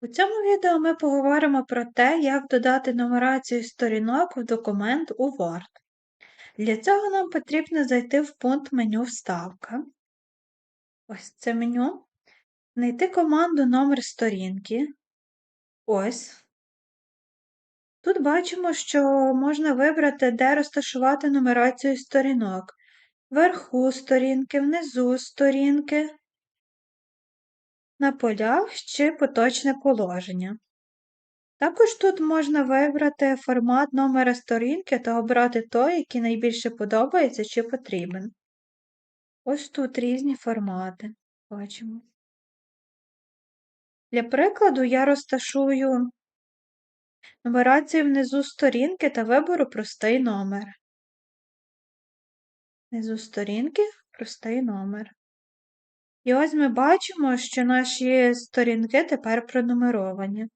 У цьому відео ми поговоримо про те, як додати нумерацію сторінок в документ у Word. Для цього нам потрібно зайти в пункт меню Вставка. Ось це меню. Знайти команду номер сторінки. Ось. Тут бачимо, що можна вибрати, де розташувати нумерацію сторінок. Вверху сторінки, внизу сторінки, на полях чи поточне положення. Також тут можна вибрати формат номера сторінки та обрати той, який найбільше подобається чи потрібен. Ось тут різні формати. Бачимо. Для прикладу, я розташую нумерацію внизу сторінки та виберу простий номер. Внизу сторінки простий номер. І ось ми бачимо, що наші сторінки тепер пронумеровані.